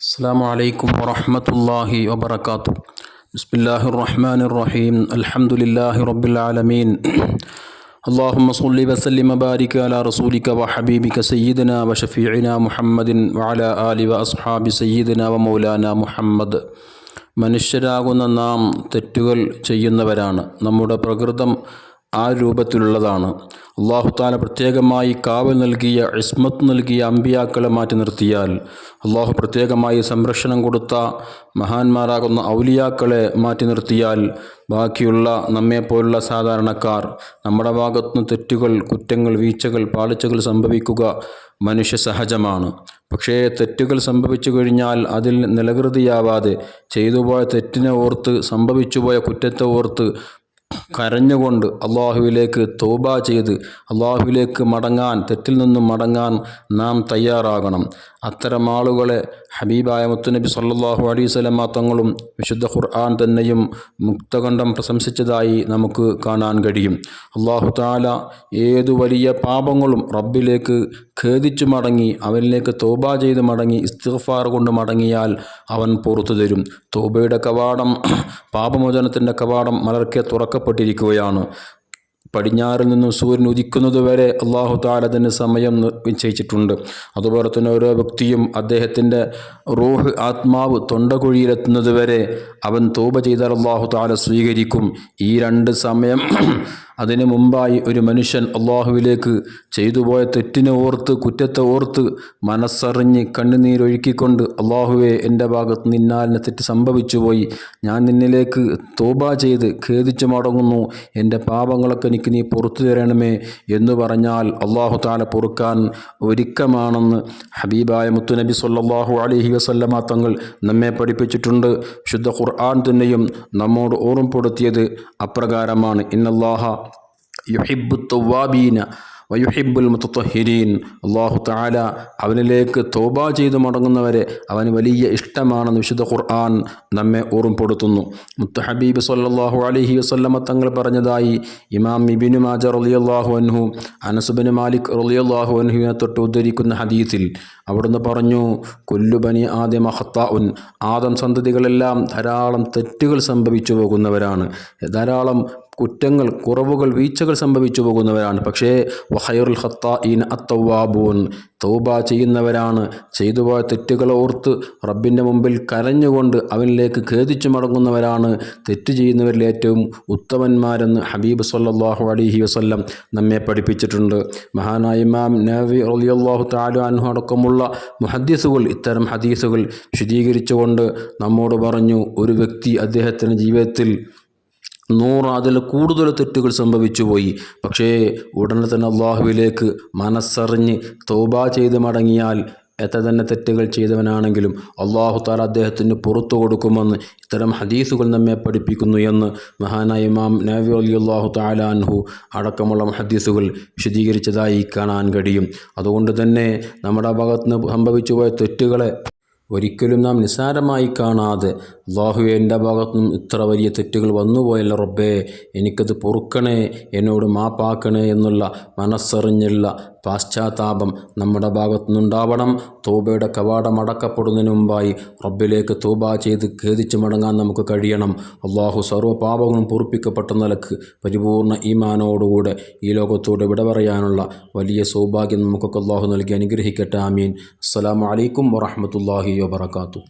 السلام عليكم ورحمة الله وبركاته بسم الله الرحمن الرحيم الحمد لله رب العالمين اللهم صل وسلم وبارك على رسولك وحبيبك سيدنا وشفيعنا محمد وعلى آله وأصحاب سيدنا ومولانا മുഹമ്മദ് മനുഷ്യരാകുന്ന നാം തെറ്റുകൾ ചെയ്യുന്നവരാണ് നമ്മുടെ പ്രകൃതം ആ രൂപത്തിലുള്ളതാണ്. അള്ളാഹു താല പ്രത്യേകമായി കാവൽ നൽകിയ ഇസ്മത്ത് നൽകിയ അമ്പിയാക്കളെ മാറ്റി നിർത്തിയാൽ അള്ളാഹു പ്രത്യേകമായി സംരക്ഷണം കൊടുത്ത മഹാന്മാരാകുന്ന ഔലിയാക്കളെ മാറ്റി നിർത്തിയാൽ ബാക്കിയുള്ള നമ്മെപ്പോലുള്ള സാധാരണക്കാർ നമ്മുടെ ഭാഗത്തുനിന്ന് തെറ്റുകൾ കുറ്റങ്ങൾ വീഴ്ചകൾ പാളിച്ചകൾ സംഭവിക്കുക മനുഷ്യ സഹജമാണ്. പക്ഷേ തെറ്റുകൾ സംഭവിച്ചു കഴിഞ്ഞാൽ അതിൽ നിലകൃതിയാവാതെ ചെയ്തുപോയ തെറ്റിനെ ഓർത്ത് സംഭവിച്ചുപോയ കുറ്റത്തെ ഓർത്ത് കരഞ്ഞുകൊണ്ട് അള്ളാഹുവിലേക്ക് തോബ ചെയ്ത് അള്ളാഹുവിലേക്ക് മടങ്ങാൻ തെറ്റിൽ നിന്നും മടങ്ങാൻ നാം തയ്യാറാകണം. അത്തരം ആളുകളെ ഹബീബായ മുത്തുനബി സല്ലാഹു അലൈഹി സ്വലമ തങ്ങളും വിശുദ്ധ ഖുർആൻ തന്നെയും മുക്തകണ്ഠം പ്രശംസിച്ചതായി നമുക്ക് കാണാൻ കഴിയും. അള്ളാഹു താല ഏതു വലിയ പാപങ്ങളും റബ്ബിലേക്ക് ഖേദിച്ചു മടങ്ങി അവനിലേക്ക് തോബ ചെയ്ത് മടങ്ങി ഇസ്തിഫാർ കൊണ്ട് മടങ്ങിയാൽ അവൻ പുറത്തു തരും. തോബയുടെ കവാടം പാപമോചനത്തിന്റെ കവാടം മലർക്കെ തുറക്കപ്പെട്ടിരിക്കുകയാണ് പടിഞ്ഞാറിൽ നിന്നും സൂര്യൻ ഉദിക്കുന്നത് വരെ അള്ളാഹു താല തന്നെ സമയം നിശ്ചയിച്ചിട്ടുണ്ട്. അതുപോലെ തന്നെ ഓരോ വ്യക്തിയും അദ്ദേഹത്തിന്റെ റൂഹ് ആത്മാവ് തൊണ്ടകുഴിയിലെത്തുന്നത് വരെ അവൻ തോപ ചെയ്താൽ അള്ളാഹു താല സ്വീകരിക്കും. ഈ രണ്ട് സമയം അതിനു മുമ്പായി ഒരു മനുഷ്യൻ അള്ളാഹുവിലേക്ക് ചെയ്തുപോയ തെറ്റിനെ ഓർത്ത് കുറ്റത്തെ ഓർത്ത് മനസ്സറിഞ്ഞ് കണ്ണുനീരൊഴുക്കിക്കൊണ്ട് അള്ളാഹുവെ എന്റെ ഭാഗത്ത് നിന്നാലിനെ തെറ്റ് സംഭവിച്ചു പോയി. ഞാൻ നിന്നിലേക്ക് തോബ ചെയ്ത് ഖേദിച്ചു മടങ്ങുന്നു. എന്റെ പാപങ്ങളൊക്കെ എനിക്ക് നീ പുറത്തു തരണമേ എന്ന് പറഞ്ഞാൽ അള്ളാഹു താല പൊറുക്കാൻ ഒരുക്കമാണെന്ന് ഹബീബായ മുത്തുനബി സല്ലാഹു അലഹി വസല്ലമ തങ്ങൾ നമ്മെ പഠിപ്പിച്ചിട്ടുണ്ട്. ശുദ്ധ ഖുർആൻ തന്നെയും നമ്മോട് ഓർമ്മപ്പെടുത്തിയത് അപ്രകാരമാണ്. ഇന്നല്ലാഹ യുഹിബു തൊവാബീന വയുഹിബുൽ മുത്തഹിരീൻ അള്ളാഹു താല അവനിലേക്ക് തോബ ചെയ്തു മടങ്ങുന്നവരെ അവന് വലിയ ഇഷ്ടമാണെന്ന് വിശുദ്ധ ഖുർആൻ നമ്മെ ഓർമ്മപ്പെടുത്തുന്നു. മുത്ത ഹബീബ് സല്ലാഹു അലഹി വസ്ല്ലമ തങ്ങൾ പറഞ്ഞതായി ഇമാം ഇബിനു മാജ റലിയല്ലാഹു അൻഹു അനസുബിന് മാലിക് റലിയല്ലാഹു അൻഹുവിനെ തൊട്ട് ഉദ്ധരിക്കുന്ന ഹദീസിൽ അവിടുന്ന് പറഞ്ഞു കൊല്ലുബനി ആദ്യ മഹത്ത ഉൻ ആദം സന്തതികളെല്ലാം ധാരാളം തെറ്റുകൾ സംഭവിച്ചു പോകുന്നവരാണ്. ധാരാളം കുറ്റങ്ങൾ കുറവുകൾ വീഴ്ചകൾ സംഭവിച്ചു പോകുന്നവരാണ്. പക്ഷേ വഹൈറുൽ ഇൻ അത്തവാബൂൻ തൗബ ചെയ്യുന്നവരാണ്. ചെയ്തുപോയ തെറ്റുകൾ ഓർത്ത് റബ്ബിന്റെ മുമ്പിൽ കരഞ്ഞുകൊണ്ട് അവനിലേക്ക് ഖേദിച്ചു മടങ്ങുന്നവരാണ്. തെറ്റ് ചെയ്യുന്നവരിൽ ഏറ്റവും ഉത്തമന്മാരെന്ന് ഹബീബ് സല്ലാഹു അലിഹി വസ്ല്ലം നമ്മെ പഠിപ്പിച്ചിട്ടുണ്ട്. മഹാനായ ഇമാം നവി റലിയല്ലാഹു താലു അൻഹു അടക്കമുള്ള മുഹദ്ദീസുകൾ ഇത്തരം ഹദീസുകൾ വിശദീകരിച്ചുകൊണ്ട് നമ്മോട് പറഞ്ഞു ഒരു വ്യക്തി അദ്ദേഹത്തിന്റെ ജീവിതത്തിൽ നൂറ് അതിൽ കൂടുതൽ തെറ്റുകൾ സംഭവിച്ചു പോയി. പക്ഷേ ഉടനെ തന്നെ അള്ളാഹുവിലേക്ക് മനസ്സറിഞ്ഞ് തോബ ചെയ്ത് മടങ്ങിയാൽ എത്ര തന്നെ തെറ്റുകൾ ചെയ്തവനാണെങ്കിലും അള്ളാഹു താല അദ്ദേഹത്തിന് പുറത്തു കൊടുക്കുമെന്ന് ഇത്തരം ഹദീസുകൾ നമ്മെ പഠിപ്പിക്കുന്നു എന്ന് മഹാനായ ഇമാം നബി അലി അള്ളാഹു താലാൻഹു അടക്കമുള്ള ഹദീസുകൾ വിശദീകരിച്ചതായി കാണാൻ കഴിയും. അതുകൊണ്ട് തന്നെ നമ്മുടെ ഭാഗത്ത് നിന്ന് സംഭവിച്ചു പോയ തെറ്റുകളെ ഒരിക്കലും നാം നിസാരമായി കാണാതെ അള്ളാഹു എന്റെ ഭാഗത്തുനിന്നും ഇത്ര വലിയ തെറ്റുകൾ വന്നുപോയല്ല റബ്ബേ. എനിക്കത് പൊറുക്കണേ എന്നോട് മാപ്പാക്കണേ എന്നുള്ള മനസ്സറിഞ്ഞുള്ള പാശ്ചാത്താപം നമ്മുടെ ഭാഗത്തുനിന്നുണ്ടാവണം തോബയുടെ കവാടം അടക്കപ്പെടുന്നതിന് മുമ്പായി റബ്ബിലേക്ക് തോബ ചെയ്ത് ഖേദിച്ച് മടങ്ങാൻ നമുക്ക് കഴിയണം. അള്ളാഹു സർവ പാപങ്ങളും പൂർപ്പിക്കപ്പെട്ട നിലയ്ക്ക് പരിപൂർണ ഈമാനോടുകൂടെ ഈ ലോകത്തോട് വിട പറയാനുള്ള വലിയ സൗഭാഗ്യം നമുക്കൊക്കെ അള്ളാഹു നൽകി അനുഗ്രഹിക്കട്ടെ. ആമീൻ. അസ്സാം വലൈക്കും വറഹമത്തല്ലാഹി വാബർക്കാത്തു